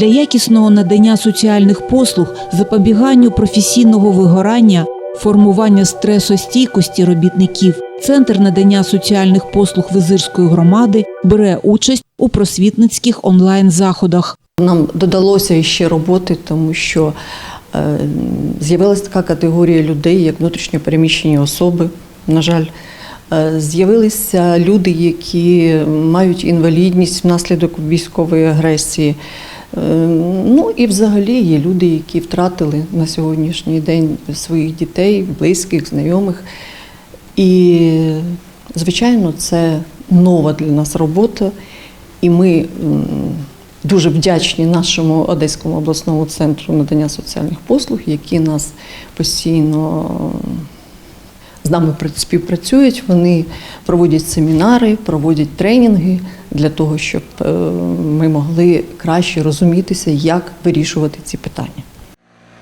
Для якісного надання соціальних послуг, запобіганню професійного вигорання, формування стресостійкості робітників, центр надання соціальних послуг Визирської громади бере участь у просвітницьких онлайн-заходах. Нам додалося ще роботи, тому що е, з'явилася така категорія людей, як внутрішньо переміщені особи. На жаль, Е, з'явилися люди, які мають інвалідність внаслідок військової агресії. Е, Ну і взагалі є люди, які втратили на сьогоднішній день своїх дітей, близьких, знайомих. І, звичайно, це нова для нас робота, і ми дуже вдячні нашому Одеському обласному центру надання соціальних послуг, які нас постійно з нами пр- співпрацюють. Вони проводять семінари, проводять тренінги для того, щоб е, ми могли краще розумітися, як вирішувати ці питання.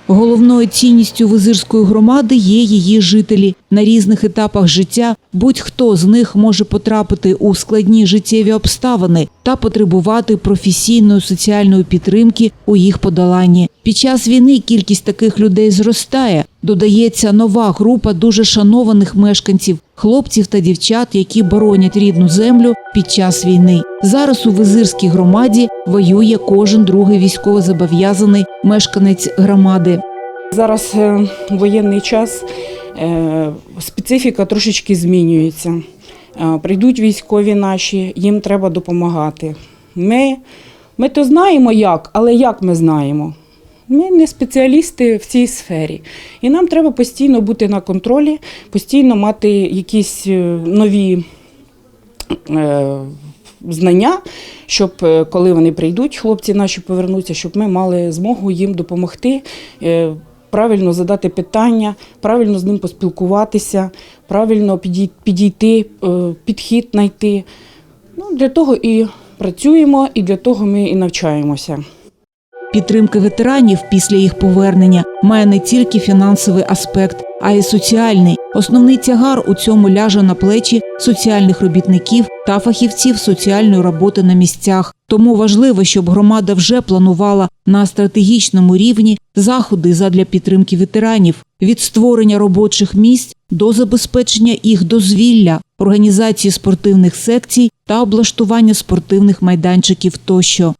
Головною цінністю Визирської громади є її жителі. На різних етапах життя будь-хто з них може потрапити у складні життєві обставини та потребувати професійної соціальної підтримки у їх подоланні. Під час війни кількість таких людей зростає. Додається нова група дуже шанованих мешканців, хлопців та дівчат, які боронять рідну землю під час війни. Зараз у Визирській громаді воює кожен другий військовозобов'язаний мешканець громади. Зараз е, воєнний час, специфіка трошечки змінюється. Е, Прийдуть військові наші, їм треба допомагати. Ми, ми то знаємо як, але як ми знаємо? Ми не спеціалісти в цій сфері. І нам треба постійно бути на контролі, постійно мати якісь е, нові е, знання, щоб е, коли вони прийдуть, хлопці наші повернуться, щоб ми мали змогу їм допомогти. е, Правильно задати питання, правильно з ним поспілкуватися, правильно підійти, е, підхід знайти. Ну, для того і працюємо, і для того ми і навчаємося. Підтримка ветеранів після їх повернення має не тільки фінансовий аспект, а й соціальний. Основний тягар у цьому ляже на плечі соціальних робітників та фахівців соціальної роботи на місцях. Тому важливо, щоб громада вже планувала на стратегічному рівні заходи задля підтримки ветеранів від створення робочих місць до забезпечення їх дозвілля, організації спортивних секцій та облаштування спортивних майданчиків тощо.